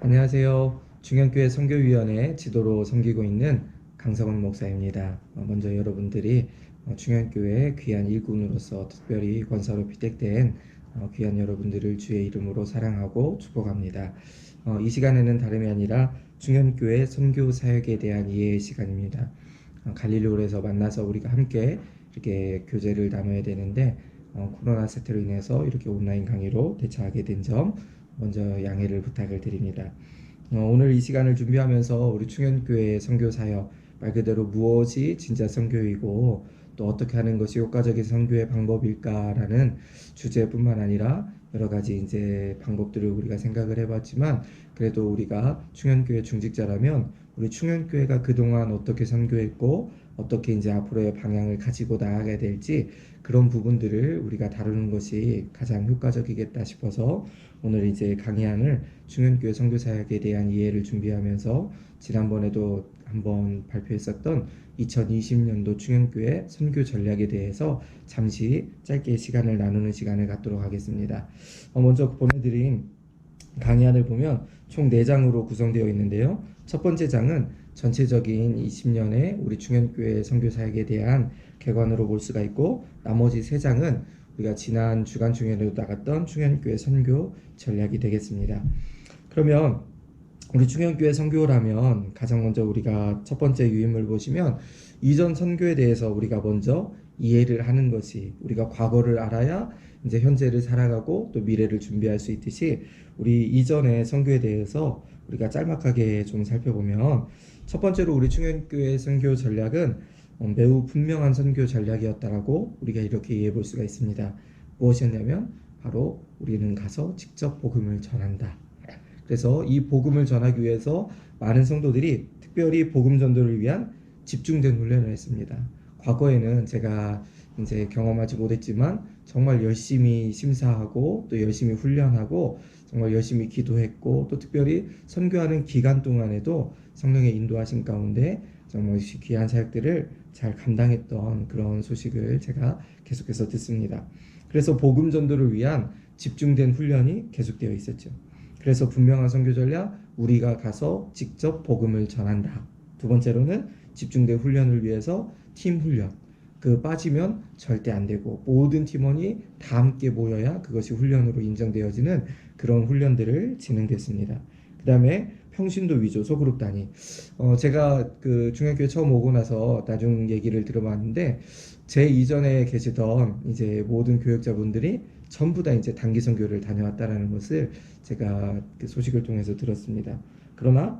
안녕하세요. 중현교회 선교위원회 지도로 섬기고 있는 강성원 목사입니다. 어, 먼저 여러분들이 어, 중현교회 귀한 일꾼으로서 특별히 권사로 피택된 어, 귀한 여러분들을 주의 이름으로 사랑하고 축복합니다. 어, 이 시간에는 다름이 아니라 중현교회 선교 사역에 대한 이해의 시간입니다. 어, 갈릴리오에서 만나서 우리가 함께 이렇게 교제를 나눠야 되는데 어, 코로나 사태로 인해서 이렇게 온라인 강의로 대처하게 된 점 먼저 양해를 부탁을 드립니다. 어, 오늘 이 시간을 준비하면서 우리 충현교회의 선교 사역 말 그대로 무엇이 진짜 선교이고 또 어떻게 하는 것이 효과적인 선교의 방법일까라는 주제뿐만 아니라 여러 가지 이제 방법들을 우리가 생각을 해봤지만 그래도 우리가 충현교회 중직자라면 우리 충현교회가 그동안 어떻게 선교했고 어떻게 이제 앞으로의 방향을 가지고 나아가야 될지 그런 부분들을 우리가 다루는 것이 가장 효과적이겠다 싶어서 오늘 이제 강의안을 중현교회 선교사역에 대한 이해를 준비하면서 지난번에도 한번 발표했었던 2020년도 중현교회 선교 전략에 대해서 잠시 짧게 시간을 나누는 시간을 갖도록 하겠습니다. 어, 먼저 보내드린 강의안을 보면 총 4장으로 구성되어 있는데요. 첫 번째 장은 전체적인 20년의 우리 중현교회 선교 사역에 대한 개관으로 볼 수가 있고 나머지 3장은 우리가 지난 주간 중에도 나갔던 충현교회 선교 전략이 되겠습니다. 그러면 우리 충현교회 선교라면 가장 먼저 우리가 첫 번째 유인물 보시면 이전 선교에 대해서 우리가 먼저 이해를 하는 것이 우리가 과거를 알아야 이제 현재를 살아가고 또 미래를 준비할 수 있듯이 우리 이전의 선교에 대해서 우리가 짤막하게 좀 살펴보면 첫 번째로 우리 충현교회 선교 전략은 어, 매우 분명한 선교 전략이었다라고 우리가 이렇게 이해해 볼 수가 있습니다. 무엇이었냐면 바로 우리는 가서 직접 복음을 전한다. 그래서 이 복음을 전하기 위해서 많은 성도들이 특별히 복음 전도를 위한 집중된 훈련을 했습니다. 과거에는 제가 이제 경험하지 못했지만 정말 열심히 심사하고 또 열심히 훈련하고 정말 열심히 기도했고 또 특별히 선교하는 기간 동안에도 성령의 인도하신 가운데 정말 귀한 사역들을 잘 감당했던 그런 소식을 제가 계속해서 듣습니다. 그래서 복음 전도를 위한 집중된 훈련이 계속되어 있었죠. 그래서 분명한 선교 전략 우리가 가서 직접 복음을 전한다. 두 번째로는 집중된 훈련을 위해서 팀 훈련. 그 빠지면 절대 안 되고 모든 팀원이 다 함께 모여야 그것이 훈련으로 인정되어지는 그런 훈련들을 진행됐습니다. 그 다음에 평신도 위주 소그룹 단위. 어, 제가 그 중학교에 처음 오고 나서 나중 얘기를 들어봤는데 제 이전에 계시던 이제 모든 교육자분들이 전부 다 이제 단기 선교를 다녀왔다라는 것을 제가 그 소식을 통해서 들었습니다. 그러나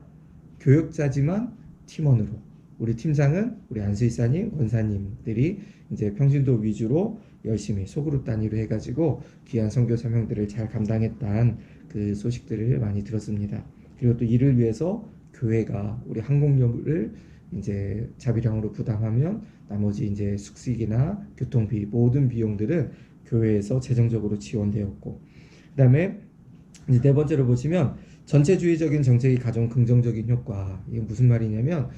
교육자지만 팀원으로 우리 팀장은 우리 안수이사님, 권사님들이 이제 평신도 위주로 열심히 소그룹 단위로 해가지고 귀한 선교 사명들을 잘 감당했다는 그 소식들을 많이 들었습니다. 그리고 또 이를 위해서 교회가 우리 항공료를 이제 자비량으로 부담하면 나머지 이제 숙식이나 교통비 모든 비용들은 교회에서 재정적으로 지원되었고 그다음에 이제 네 번째로 보시면 전체주의적인 정책이 가져온 긍정적인 효과 이게 무슨 말이냐면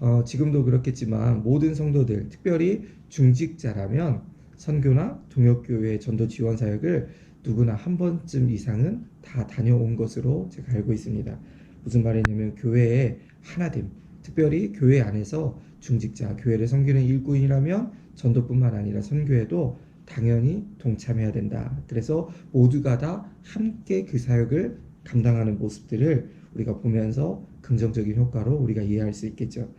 어, 지금도 그렇겠지만 모든 성도들 특별히 중직자라면 선교나 동역교회 전도 지원 사역을 누구나 한 번쯤 이상은 다 다녀온 것으로 제가 알고 있습니다. 무슨 말이냐면 교회의 하나됨, 특별히 교회 안에서 중직자, 교회를 섬기는 일꾼이라면 전도뿐만 아니라 선교에도 당연히 동참해야 된다. 그래서 모두가 다 함께 그 사역을 감당하는 모습들을 우리가 보면서 긍정적인 효과로 우리가 이해할 수 있겠죠.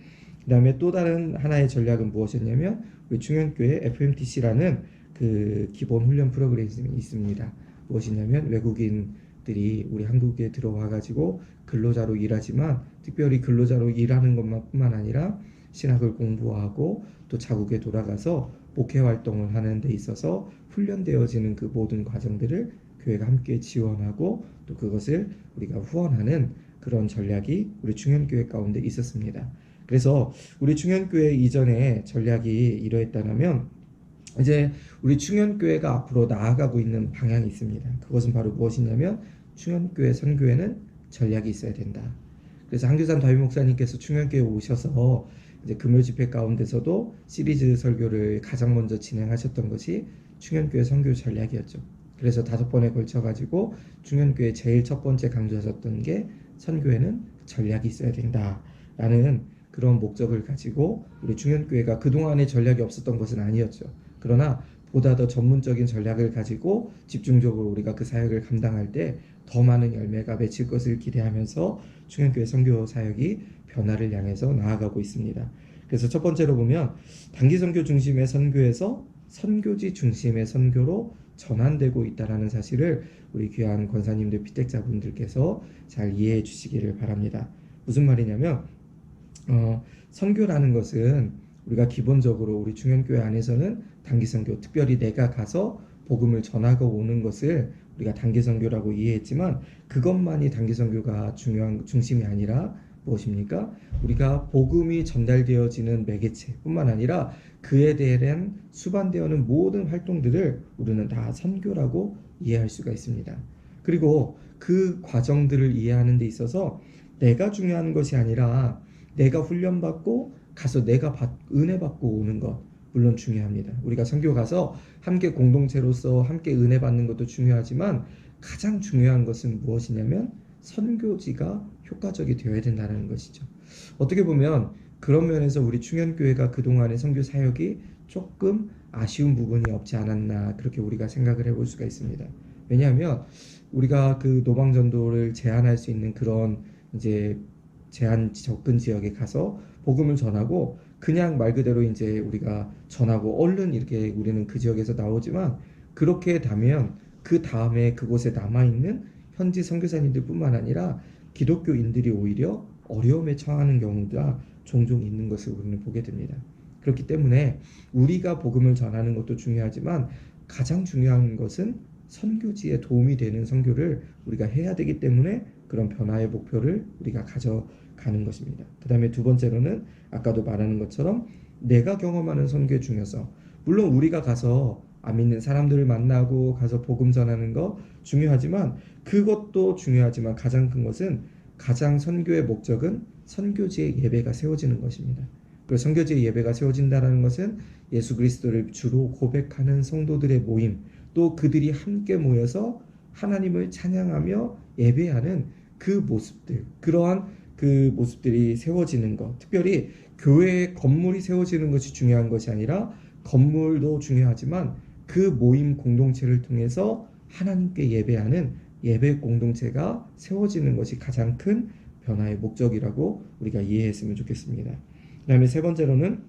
그 다음에 또 다른 하나의 전략은 무엇이었냐면 우리 중현교회 FMTC라는 그 기본 훈련 프로그램이 있습니다. 무엇이냐면 외국인들이 우리 한국에 들어와 가지고 근로자로 일하지만 특별히 근로자로 일하는 것만뿐만 아니라 신학을 공부하고 또 자국에 돌아가서 목회 활동을 하는 데 있어서 훈련되어지는 그 모든 과정들을 교회가 함께 지원하고 또 그것을 우리가 후원하는 그런 전략이 우리 충현교회 가운데 있었습니다. 그래서 우리 충현교회 이전에 전략이 이러했다면 이제 우리 충현교회가 앞으로 나아가고 있는 방향이 있습니다. 그것은 바로 무엇이냐면 충현교회 선교회는 전략이 있어야 된다. 그래서 한교산 다윗 목사님께서 충현교회 오셔서 이제 금요 집회 가운데서도 시리즈 설교를 가장 먼저 진행하셨던 것이 충현교회 선교 전략이었죠. 그래서 다섯 번에 걸쳐 가지고 중현교회 제일 첫 번째 강조하셨던 게 선교회는 전략이 있어야 된다라는 그런 목적을 가지고 우리 중현교회가 그동안에 전략이 없었던 것은 아니었죠. 그러나 보다 더 전문적인 전략을 가지고 집중적으로 우리가 그 사역을 감당할 때 더 많은 열매가 맺힐 것을 기대하면서 중현교회 선교 사역이 변화를 향해서 나아가고 있습니다. 그래서 첫 번째로 보면 단기 선교 중심의 선교에서 선교지 중심의 선교로 전환되고 있다라는 사실을 우리 귀한 권사님들 피택자분들께서 잘 이해해 주시기를 바랍니다. 무슨 말이냐면 어, 선교라는 것은 우리가 기본적으로 우리 중현교회 안에서는 단기 선교, 특별히 내가 가서 복음을 전하고 오는 것을 우리가 단기 선교라고 이해했지만 그것만이 단기 선교가 중요한 중심이 아니라 무엇입니까? 우리가 복음이 전달되어지는 매개체뿐만 아니라 그에 대한 수반되어는 모든 활동들을 우리는 다 선교라고 이해할 수가 있습니다. 그리고 그 과정들을 이해하는 데 있어서 내가 중요한 것이 아니라 내가 훈련받고 가서 내가 받, 은혜 받고 오는 것 물론 중요합니다. 우리가 선교 가서 함께 공동체로서 함께 은혜 받는 것도 중요하지만 가장 중요한 것은 무엇이냐면 선교지가 효과적이 되어야 된다는 것이죠. 어떻게 보면 그런 면에서 우리 충현교회가 그동안의 선교 사역이 조금 아쉬운 부분이 없지 않았나 그렇게 우리가 생각을 해볼 수가 있습니다. 왜냐하면 우리가 그 노방전도를 제한할 수 있는 그런 이제 제한 접근 지역에 가서 복음을 전하고 그냥 말 그대로 이제 우리가 전하고 얼른 이렇게 우리는 그 지역에서 나오지만 그렇게 되면 그 다음에 그곳에 남아 있는 현지 선교사님들뿐만 아니라 기독교인들이 오히려 어려움에 처하는 경우가 종종 있는 것을 우리는 보게 됩니다. 그렇기 때문에 우리가 복음을 전하는 것도 중요하지만 가장 중요한 것은 선교지에 도움이 되는 선교를 우리가 해야 되기 때문에 그런 변화의 목표를 우리가 가져가는 것입니다. 그 다음에 두 번째로는 아까도 말하는 것처럼 내가 경험하는 선교의 중요성. 물론 우리가 가서 안 믿는 사람들을 만나고 가서 복음 전하는 거 중요하지만 그것도 중요하지만 가장 큰 것은 가장 선교의 목적은 선교지의 예배가 세워지는 것입니다. 그리고 선교지의 예배가 세워진다는 것은 예수 그리스도를 주로 고백하는 성도들의 모임, 또 그들이 함께 모여서 하나님을 찬양하며 예배하는 그 모습들, 그러한 그 모습들이 세워지는 것, 특별히 교회의 건물이 세워지는 것이 중요한 것이 아니라 건물도 중요하지만 그 모임 공동체를 통해서 하나님께 예배하는 예배 공동체가 세워지는 것이 가장 큰 변화의 목적이라고 우리가 이해했으면 좋겠습니다. 그 다음에 세 번째로는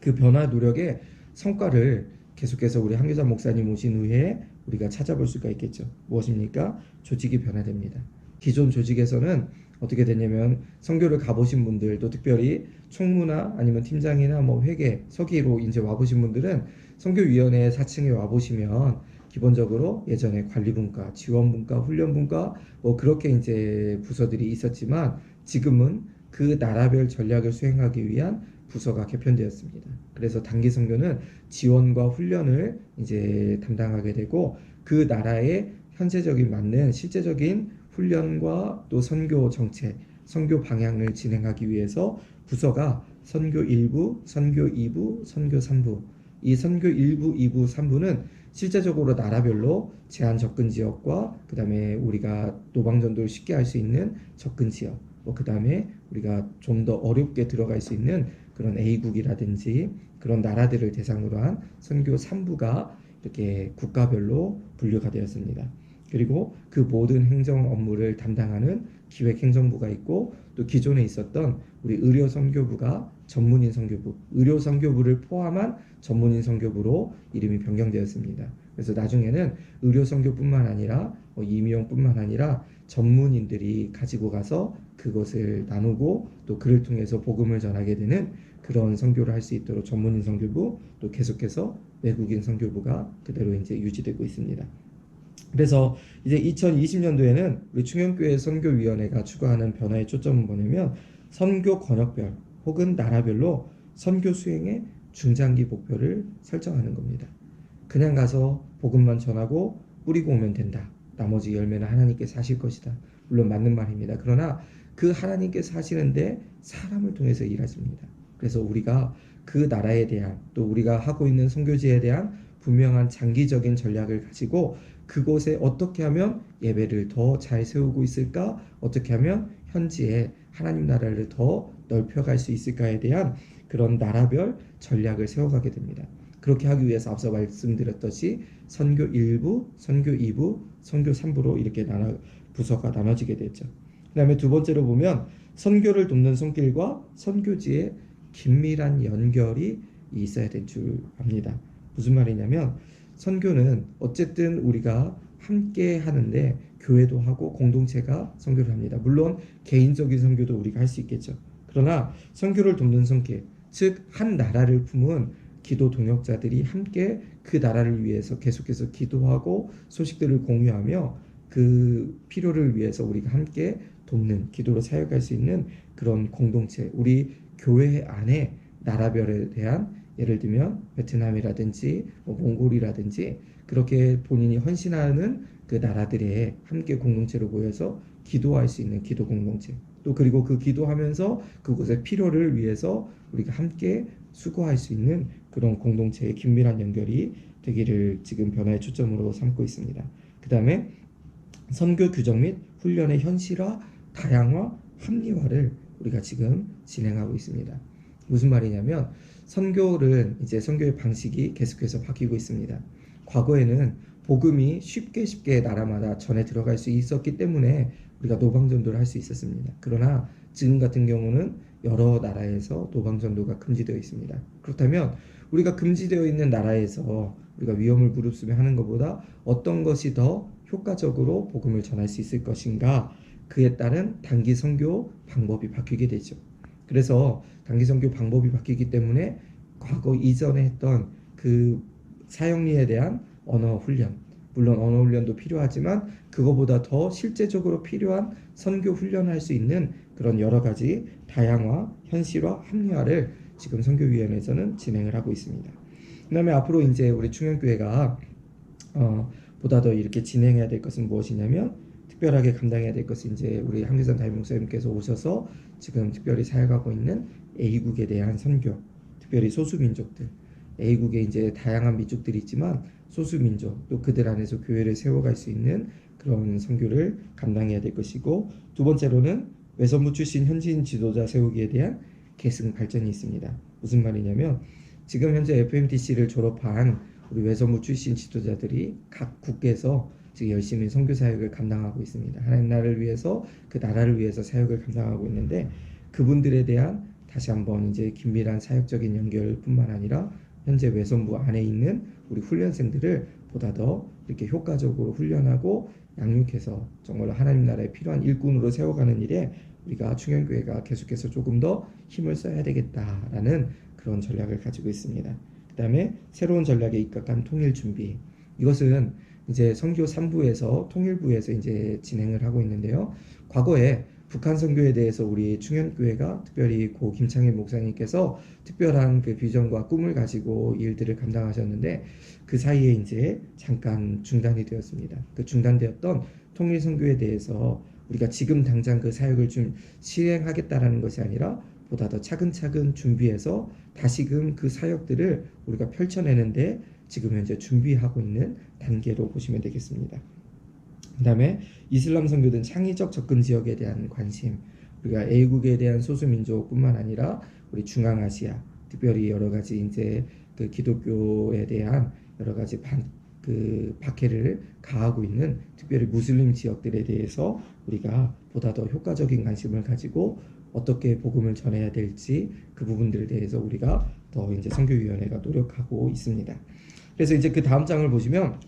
그 변화 노력의 성과를 계속해서 우리 한교자 목사님 오신 후에 우리가 찾아볼 수가 있겠죠. 무엇입니까? 조직이 변화됩니다. 기존 조직에서는 어떻게 됐냐면 선교를 가보신 분들 또 특별히 총무나 아니면 팀장이나 뭐 회계 서기로 이제 와보신 분들은 선교위원회 4층에 와보시면 기본적으로 예전에 관리분과, 지원분과, 훈련분과 뭐 그렇게 이제 부서들이 있었지만 지금은 그 나라별 전략을 수행하기 위한 부서가 개편되었습니다. 그래서 단기 선교는 지원과 훈련을 이제 담당하게 되고 그 나라의 현재적인 맞는 실제적인 훈련과 또 선교 정책, 선교 방향을 진행하기 위해서 부서가 선교 1부, 선교 2부, 선교 3부. 이 선교 1부, 2부, 3부는 실제적으로 나라별로 제한 접근 지역과 그 다음에 우리가 노방전도를 쉽게 할 수 있는 접근 지역, 뭐 그 다음에 우리가 좀 더 어렵게 들어갈 수 있는 그런 A국이라든지 그런 나라들을 대상으로 한 선교 3부가 이렇게 국가별로 분류가 되었습니다. 그리고 그 모든 행정 업무를 담당하는 기획행정부가 있고 또 기존에 있었던 우리 의료선교부가 전문인 선교부, 의료선교부를 포함한 전문인 선교부로 이름이 변경되었습니다. 그래서 나중에는 의료선교뿐만 아니라 뭐 임용뿐만 아니라 전문인들이 가지고 가서 그것을 나누고 또 그를 통해서 복음을 전하게 되는 그런 선교를 할 수 있도록 전문인 선교부 또 계속해서 외국인 선교부가 그대로 이제 유지되고 있습니다. 그래서 이제 2020년도에는 우리 충현교회 선교위원회가 추구하는 변화의 초점은 뭐냐면 선교 권역별 혹은 나라별로 선교 수행의 중장기 목표를 설정하는 겁니다. 그냥 가서 복음만 전하고 뿌리고 오면 된다. 나머지 열매는 하나님께서 하실 것이다. 물론 맞는 말입니다. 그러나 그 하나님께서 하시는데 사람을 통해서 일하십니다. 그래서 우리가 그 나라에 대한 또 우리가 하고 있는 선교지에 대한 분명한 장기적인 전략을 가지고 그곳에 어떻게 하면 예배를 더 잘 세우고 있을까? 어떻게 하면 현지에 하나님 나라를 더 넓혀갈 수 있을까에 대한 그런 나라별 전략을 세워가게 됩니다. 그렇게 하기 위해서 앞서 말씀드렸듯이 선교 1부, 선교 2부, 선교 3부로 이렇게 나눠 부서가 나눠지게 됐죠. 그 다음에 두 번째로 보면 선교를 돕는 손길과 선교지의 긴밀한 연결이 있어야 될 줄 압니다. 무슨 말이냐면 선교는 어쨌든 우리가 함께 하는데 교회도 하고 공동체가 선교를 합니다. 물론 개인적인 선교도 우리가 할 수 있겠죠. 그러나 선교를 돕는 손길, 즉한 나라를 품은 기도 동역자들이 함께 그 나라를 위해서 계속해서 기도하고 소식들을 공유하며 그 필요를 위해서 우리가 함께 돕는 기도로 사역할 수 있는 그런 공동체, 우리 교회 안에 나라별에 대한 예를 들면 베트남이라든지 뭐 몽골이라든지 그렇게 본인이 헌신하는 그 나라들의 함께 공동체로 모여서 기도할 수 있는 기도 공동체 또 그리고 그 기도하면서 그곳의 필요를 위해서 우리가 함께 수고할 수 있는 그런 공동체의 긴밀한 연결이 되기를 지금 변화의 초점으로 삼고 있습니다. 그 다음에 선교 규정 및 훈련의 현실화, 다양화, 합리화를 우리가 지금 진행하고 있습니다. 무슨 말이냐면 선교를 이제 선교의 방식이 계속해서 바뀌고 있습니다. 과거에는 복음이 쉽게 쉽게 나라마다 전해 들어갈 수 있었기 때문에 우리가 노방전도를 할 수 있었습니다. 그러나 지금 같은 경우는 여러 나라에서 노방전도가 금지되어 있습니다. 그렇다면 우리가 금지되어 있는 나라에서 우리가 위험을 무릅쓰며 하는 것보다 어떤 것이 더 효과적으로 복음을 전할 수 있을 것인가 그에 따른 단기 선교 방법이 바뀌게 되죠. 그래서 단기 선교 방법이 바뀌기 때문에 과거 이전에 했던 그 사형리에 대한 언어 훈련 물론 언어 훈련도 필요하지만 그거보다 더 실제적으로 필요한 선교 훈련할 수 있는 그런 여러 가지 다양화, 현실화, 합리화를 지금 선교위원회에서는 진행을 하고 있습니다. 그다음에 앞으로 이제 우리 충현교회가 어, 보다 더 이렇게 진행해야 될 것은 무엇이냐면 특별하게 감당해야 될 것은 이제 우리 한규선 담임 목사님께서 오셔서 지금 특별히 사역하고 있는 A국에 대한 선교, 특별히 소수민족들, A국에 이제 다양한 민족들이 있지만 소수민족 또 그들 안에서 교회를 세워갈 수 있는 그런 선교를 감당해야 될 것이고 두 번째로는 외선부 출신 현지인 지도자 세우기에 대한 계승 발전이 있습니다. 무슨 말이냐면 지금 현재 FMTC를 졸업한 우리 외선부 출신 지도자들이 각 국에서 지금 열심히 선교 사역을 감당하고 있습니다. 하나님 나라를 위해서 그 나라를 위해서 사역을 감당하고 있는데 그분들에 대한 다시 한번 이제 긴밀한 사역적인 연결뿐만 아니라 현재 외선부 안에 있는 우리 훈련생들을 보다 더 이렇게 효과적으로 훈련하고 양육해서 정말로 하나님 나라에 필요한 일꾼으로 세워가는 일에 우리가 충현교회가 계속해서 조금 더 힘을 써야 되겠다라는 그런 전략을 가지고 있습니다. 그 다음에 새로운 전략에 입각한 통일 준비. 이것은 이제 선교 3부에서 통일부에서 이제 진행을 하고 있는데요. 과거에 북한 선교에 대해서 우리 충현교회가 특별히 고 김창일 목사님께서 특별한 그 비전과 꿈을 가지고 일들을 감당하셨는데 그 사이에 이제 잠깐 중단이 되었습니다. 그 중단되었던 통일 선교에 대해서 우리가 지금 당장 그 사역을 좀 실행하겠다라는 것이 아니라 보다 더 차근차근 준비해서 다시금 그 사역들을 우리가 펼쳐내는데 지금 현재 준비하고 있는 단계로 보시면 되겠습니다. 그 다음에 이슬람 선교든 창의적 접근 지역에 대한 관심 우리가 A국에 대한 소수민족뿐만 아니라 우리 중앙아시아 특별히 여러 가지 이제 그 기독교에 대한 여러 가지 반, 그 박해를 가하고 있는 특별히 무슬림 지역들에 대해서 우리가 보다 더 효과적인 관심을 가지고 어떻게 복음을 전해야 될지 그 부분들에 대해서 우리가 더 이제 선교위원회가 노력하고 있습니다. 그래서 이제 그 다음 장을 보시면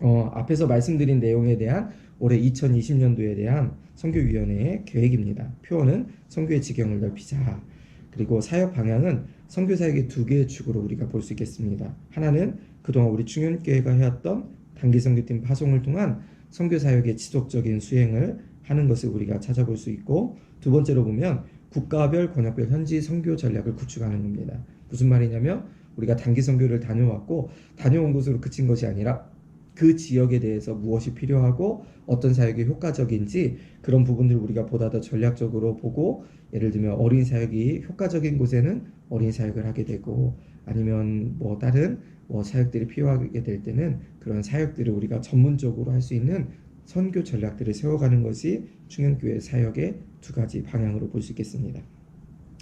어, 앞에서 말씀드린 내용에 대한 올해 2020년도에 대한 선교위원회의 계획입니다. 표어는 선교의 지경을 넓히자. 그리고 사역 방향은 선교 사역의 두 개의 축으로 우리가 볼 수 있겠습니다. 하나는 그동안 우리 충현교회가 해왔던 단기 선교팀 파송을 통한 선교 사역의 지속적인 수행을 하는 것을 우리가 찾아볼 수 있고 두 번째로 보면 국가별 권역별 현지 선교 전략을 구축하는 겁니다. 무슨 말이냐면 우리가 단기 선교를 다녀왔고 다녀온 곳으로 그친 것이 아니라 그 지역에 대해서 무엇이 필요하고 어떤 사역이 효과적인지 그런 부분들을 우리가 보다 더 전략적으로 보고 예를 들면 어린 사역이 효과적인 곳에는 어린 사역을 하게 되고 아니면 뭐 다른 뭐 사역들이 필요하게 될 때는 그런 사역들을 우리가 전문적으로 할 수 있는 선교 전략들을 세워가는 것이 충현교회 사역의 두 가지 방향으로 볼 수 있겠습니다.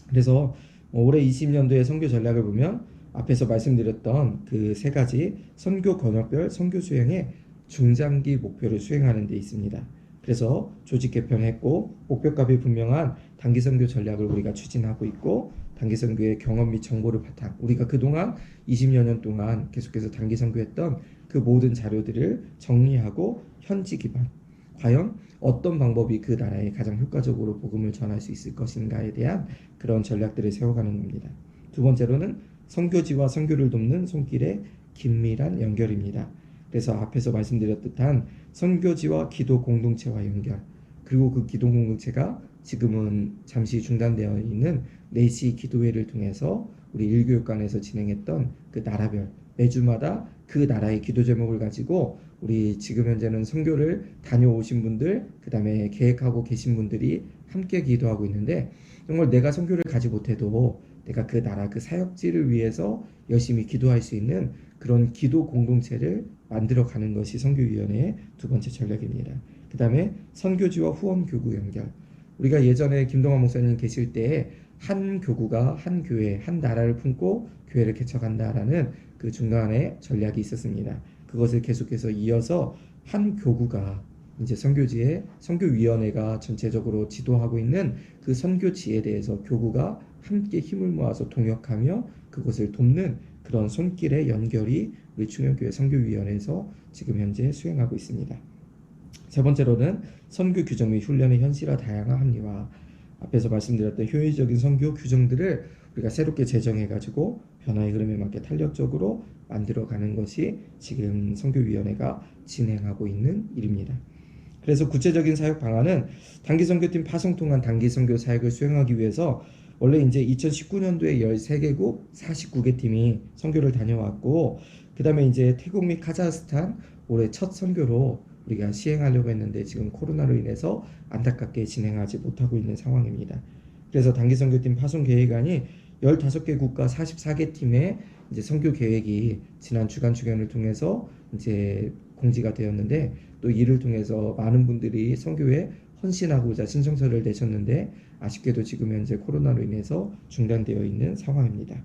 그래서 뭐 올해 20년도의 선교 전략을 보면 앞에서 말씀드렸던 그 세 가지 선교 권역별 선교 수행의 중장기 목표를 수행하는 데 있습니다. 그래서 조직 개편했고 목표값이 분명한 단기 선교 전략을 우리가 추진하고 있고 단기 선교의 경험 및 정보를 바탕 우리가 그동안 20여 년 동안 계속해서 단기 선교했던 그 모든 자료들을 정리하고 현지 기반 과연 어떤 방법이 그 나라에 가장 효과적으로 복음을 전할 수 있을 것인가에 대한 그런 전략들을 세워가는 겁니다. 두 번째로는 선교지와 선교를 돕는 손길의 긴밀한 연결입니다. 그래서 앞에서 말씀드렸듯한 선교지와 기도 공동체와 연결 그리고 그 기도 공동체가 지금은 잠시 중단되어 있는 4시 기도회를 통해서 우리 일교육관에서 진행했던 그 나라별 매주마다 그 나라의 기도 제목을 가지고 우리 지금 현재는 선교를 다녀오신 분들 그다음에 계획하고 계신 분들이 함께 기도하고 있는데 정말 내가 선교를 가지 못해도 내가 그 나라 그 사역지를 위해서 열심히 기도할 수 있는 그런 기도 공동체를 만들어 가는 것이 선교위원회의 두 번째 전략입니다. 그 다음에 선교지와 후원 교구 연결. 우리가 예전에 김동환 목사님 계실 때에 한 교구가 한 교회, 한 나라를 품고 교회를 개척한다라는 그 중간에 전략이 있었습니다. 그것을 계속해서 이어서 한 교구가 이제 선교지에 선교위원회가 전체적으로 지도하고 있는 그 선교지에 대해서 교구가 함께 힘을 모아서 동역하며 그것을 돕는 그런 손길의 연결이 우리 충현교회 선교위원회에서 지금 현재 수행하고 있습니다. 세 번째로는 선교 규정 및 훈련의 현실화 다양화 합리화 앞에서 말씀드렸던 효율적인 선교 규정들을 우리가 새롭게 제정해 가지고 변화의 흐름에 맞게 탄력적으로 만들어 가는 것이 지금 선교위원회가 진행하고 있는 일입니다. 그래서 구체적인 사역 방안은 단기 선교팀 파송 통한 단기 선교 사역을 수행하기 위해서 원래 이제 2019년도에 13개국 49개 팀이 선교를 다녀왔고 그 다음에 이제 태국 및 카자흐스탄 올해 첫 선교로 우리가 시행하려고 했는데 지금 코로나로 인해서 안타깝게 진행하지 못하고 있는 상황입니다. 그래서 단기 선교팀 파송 계획안이 15개 국가 44개 팀의 이제 선교 계획이 지난 주간 주견을 통해서 이제 공지가 되었는데 또 이를 통해서 많은 분들이 선교에 헌신하고자 신청서를 내셨는데 아쉽게도 지금 현재 코로나로 인해서 중단되어 있는 상황입니다.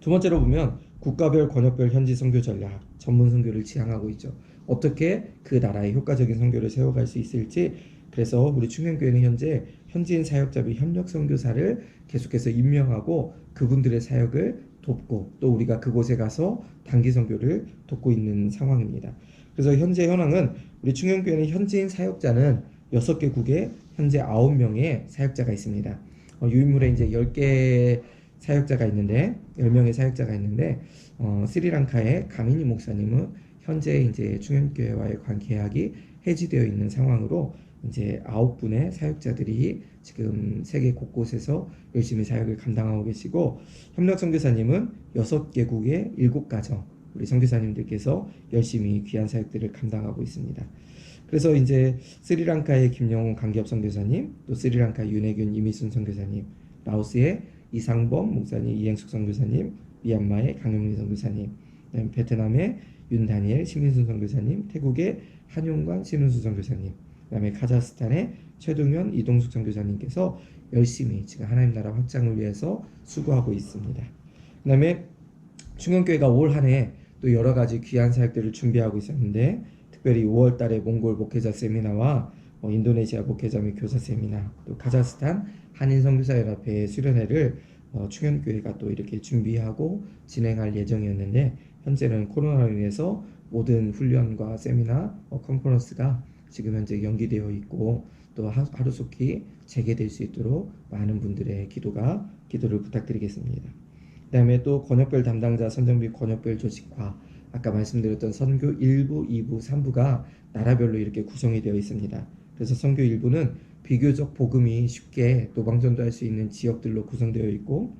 두 번째로 보면 국가별 권역별 현지 선교 전략 전문 선교를 지향하고 있죠. 어떻게 그 나라의 효과적인 선교를 세워갈 수 있을지 그래서 우리 충현교회는 현재 현지인 사역자 및 협력 선교사를 계속해서 임명하고 그분들의 사역을 돕고 또 우리가 그곳에 가서 단기 선교를 돕고 있는 상황입니다. 그래서 현재 현황은 우리 충현교회는 현지인 사역자는 6개국에 현재 9명의 사역자가 있습니다. 어, 유인물에 이제 10개 사역자가 있는데 10명의 사역자가 있는데 어, 스리랑카의 가미니 목사님은 현재 이제 충현교회와의 관 계약이 해지되어 있는 상황으로 이제 아홉 분의 사역자들이 지금 세계 곳곳에서 열심히 사역을 감당하고 계시고 협력 선교사님은 여섯 개국의 일곱 가정 우리 선교사님들께서 열심히 귀한 사역들을 감당하고 있습니다. 그래서 이제 스리랑카의 김영훈 강기업 선교사님, 또 스리랑카 윤혜균 이미순 선교사님, 라오스의 이상범 목사님, 이행숙 선교사님, 미얀마의 강용민 선교사님, 베트남의 윤다니엘 심민순 선교사님, 태국의 한용관 신은수 선교사님, 그다음에 카자흐스탄의 최동현 이동숙 선교사님께서 열심히 지금 하나님 나라 확장을 위해서 수고하고 있습니다. 그다음에 충원교회가 올 한해 또 여러 가지 귀한 사역들을 준비하고 있었는데 특별히 5월 달에 몽골 목회자 세미나와 어, 인도네시아 목회자 및 교사 세미나 또 카자흐스탄 한인 선교사 연합회 수련회를 어, 충현교회가 또 이렇게 준비하고 진행할 예정이었는데 현재는 코로나로 인해서 모든 훈련과 세미나 어, 컨퍼런스가 지금 현재 연기되어 있고 또 하- 하루속히 재개될 수 있도록 많은 분들의 기도가 기도를 부탁드리겠습니다. 그다음에 또 권역별 담당자 선정 및 권역별 조직화 아까 말씀드렸던 선교 1부, 2부, 3부가 나라별로 이렇게 구성이 되어 있습니다. 그래서 선교 1부는 비교적 복음이 쉽게 노방전도 할 수 있는 지역들로 구성되어 있고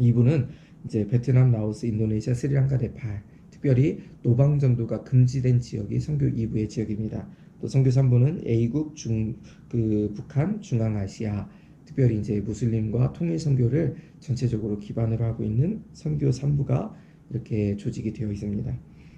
2부는 이제 베트남, 라오스, 인도네시아, 스리랑카, 네팔 특별히 노방 전도가 금지된 지역이 선교 2부의 지역입니다. 또 선교 3부는 A국, 중, 그 북한, 중앙아시아, 특별히 이제 무슬림과 통일 선교를 전체적으로 기반으로 하고 있는 선교 3부가 이렇게 조직이 되어 있습니다.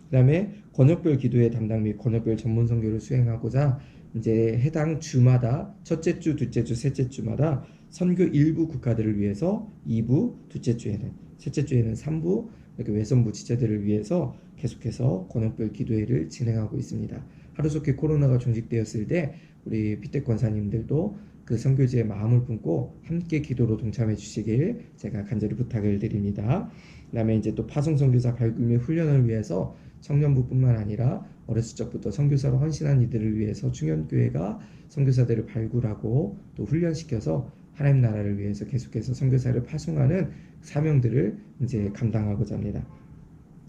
그다음에 권역별 기도회 담당 및 권역별 전문 선교를 수행하고자 이제 해당 주마다 첫째 주, 둘째 주, 셋째 주마다 선교 일부 국가들을 위해서 2부, 둘째 주에는 셋째 주에는 3부 이렇게 외선부 지체들을 위해서 계속해서 권역별 기도회를 진행하고 있습니다. 하루속히 코로나가 종식되었을 때 우리 피택 권사님들도 그 선교지의 마음을 품고 함께 기도로 동참해 주시길 제가 간절히 부탁을 드립니다. 그다음에 이제 또 파송 선교사 발굴 및 훈련을 위해서 청년부뿐만 아니라 어렸을 적부터 선교사로 헌신한 이들을 위해서 충현교회가 선교사들을 발굴하고 또 훈련시켜서 하나님 나라를 위해서 계속해서 선교사를 파송하는 사명들을 이제 감당하고자 합니다.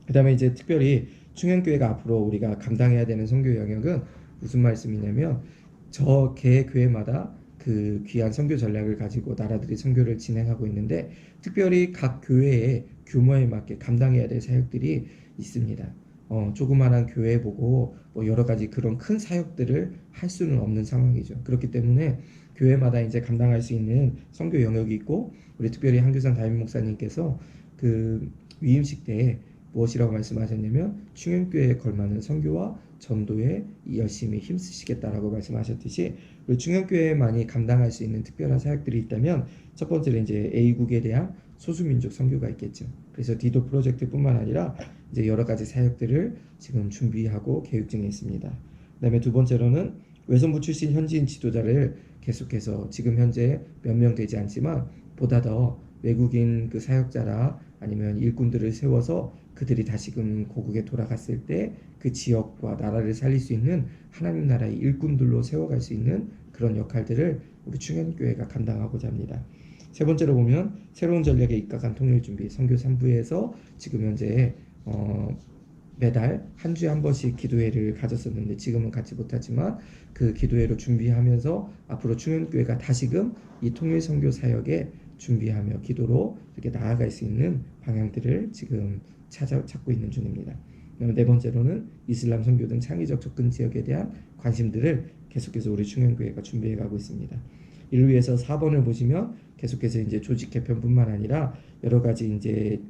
그다음에 이제 특별히 충현교회가 앞으로 우리가 감당해야 되는 선교 영역은 무슨 말씀이냐면 저 개 교회마다 그 귀한 선교 전략을 가지고 나라들이 선교를 진행하고 있는데 특별히 각 교회의 규모에 맞게 감당해야 될 사역들이 있습니다. 어, 조그마한 교회 보고 뭐 여러 가지 그런 큰 사역들을 할 수는 없는 상황이죠. 그렇기 때문에 교회마다 이제 감당할 수 있는 선교 영역이 있고 우리 특별히 한교산 담임 목사님께서 그 위임식 때 무엇이라고 말씀하셨냐면 충현교회에 걸맞는 선교와 전도에 열심히 힘쓰시겠다라고 말씀하셨듯이 우리 충현교회만이 감당할 수 있는 특별한 사역들이 있다면 첫 번째는 이제 A국에 대한 소수민족 선교가 있겠죠. 그래서 디도 프로젝트뿐만 아니라 이제 여러 가지 사역들을 지금 준비하고 계획 중에 있습니다. 그다음에 두 번째로는 외선부 출신 현지인 지도자를 계속해서 지금 현재 몇 명 되지 않지만 보다 더 외국인 그 사역자라 아니면 일꾼들을 세워서 그들이 다시금 고국에 돌아갔을 때 그 지역과 나라를 살릴 수 있는 하나님 나라의 일꾼들로 세워갈 수 있는 그런 역할들을 우리 충현교회가 감당하고자 합니다. 세 번째로 보면 새로운 전략에 입각한 통일 준비 선교 3부에서 지금 현재 어, 매달 한 주에 한 번씩 기도회를 가졌었는데 지금은 갖지 못하지만 그 기도회로 준비하면서 앞으로 충현교회가 다시금 이 통일 선교 사역에 준비하며 기도로 이렇게 나아갈 수 있는 방향들을 지금 찾아 찾고 있는 중입니다. 네 번째로는 이슬람 선교 등 창의적 접근 지역에 대한 관심들을 계속해서 우리 충현교회가 준비해 가고 있습니다. 이를 위해서 4번을 보시면 계속해서 이제 조직 개편뿐만 아니라 여러 가지 이제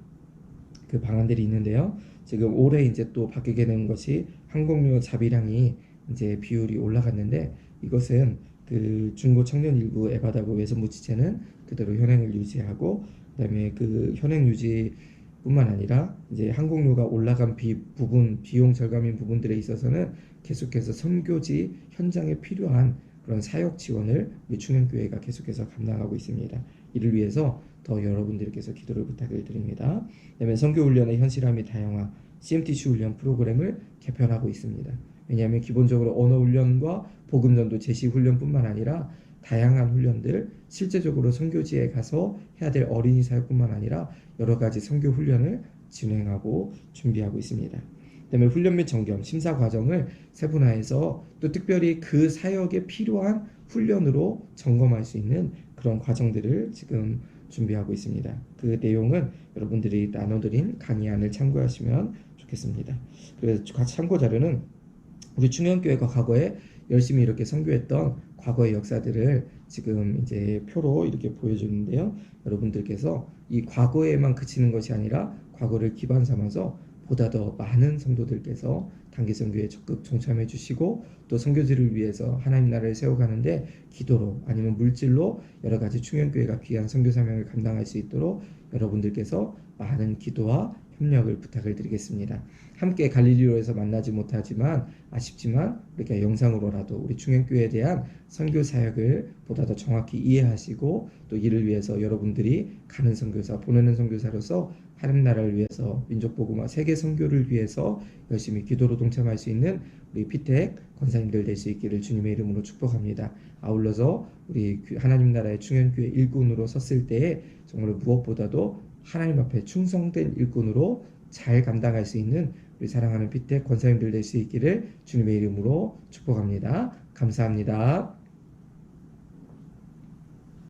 그 방안들이 있는데요. 지금 올해 이제 또 바뀌게 된 것이 항공료 자비량이 이제 비율이 올라갔는데 이것은 그 중고 청년 일부 에바다고 외선부 지체는 그대로 현행을 유지하고 그다음에 그 현행 유지 뿐만 아니라 이제 항공료가 올라간 비, 부분 비용 절감인 부분들에 있어서는 계속해서 선교지 현장에 필요한 그런 사역 지원을 우리 충현교회가 계속해서 감당하고 있습니다. 이를 위해서 더 여러분들께서 기도를 부탁을 드립니다. 그다음에 선교 훈련의 현실함이 다양화 CMTC 훈련 프로그램을 개편하고 있습니다. 왜냐하면 기본적으로 언어 훈련과 복음 전도 제시 훈련뿐만 아니라 다양한 훈련들 실제적으로 선교지에 가서 해야 될 어린이 사역뿐만 아니라 여러 가지 선교 훈련을 진행하고 준비하고 있습니다. 그다음에 훈련 및 정겸 심사 과정을 세분화해서 또 특별히 그 사역에 필요한 훈련으로 점검할 수 있는 그런 과정들을 지금 준비하고 있습니다. 그 내용은 여러분들이 나눠드린 강의안을 참고하시면 좋겠습니다. 그래서 참고 자료는 우리 충현교회가 과거에 열심히 이렇게 선교했던 과거의 역사들을 지금 이제 표로 이렇게 보여주는데요. 여러분들께서 이 과거에만 그치는 것이 아니라 과거를 기반 삼아서 보다 더 많은 성도들께서 단기 선교에 적극 동참해 주시고 또 선교지를 위해서 하나님 나라를 세워가는데 기도로 아니면 물질로 여러 가지 충현교회가 귀한 선교 사명을 감당할 수 있도록 여러분들께서 많은 기도와 협력을 부탁을 드리겠습니다. 함께 갈릴리로에서 만나지 못하지만 아쉽지만 이렇게 영상으로라도 우리 충현교회에 대한 선교 사역을 보다 더 정확히 이해하시고 또 이를 위해서 여러분들이 가는 선교사 보내는 선교사로서 하나님 나라를 위해서 민족 복음화 세계 선교를 위해서 열심히 기도로 동참할 수 있는 우리 피택 권사님들 될 수 있기를 주님의 이름으로 축복합니다. 아울러서 우리 하나님 나라의 충현교회 일꾼으로 섰을 때에 정말 무엇보다도 하나님 앞에 충성된 일꾼으로 잘 감당할 수 있는 우리 사랑하는 피택 권사님들 될 수 있기를 주님의 이름으로 축복합니다. 감사합니다.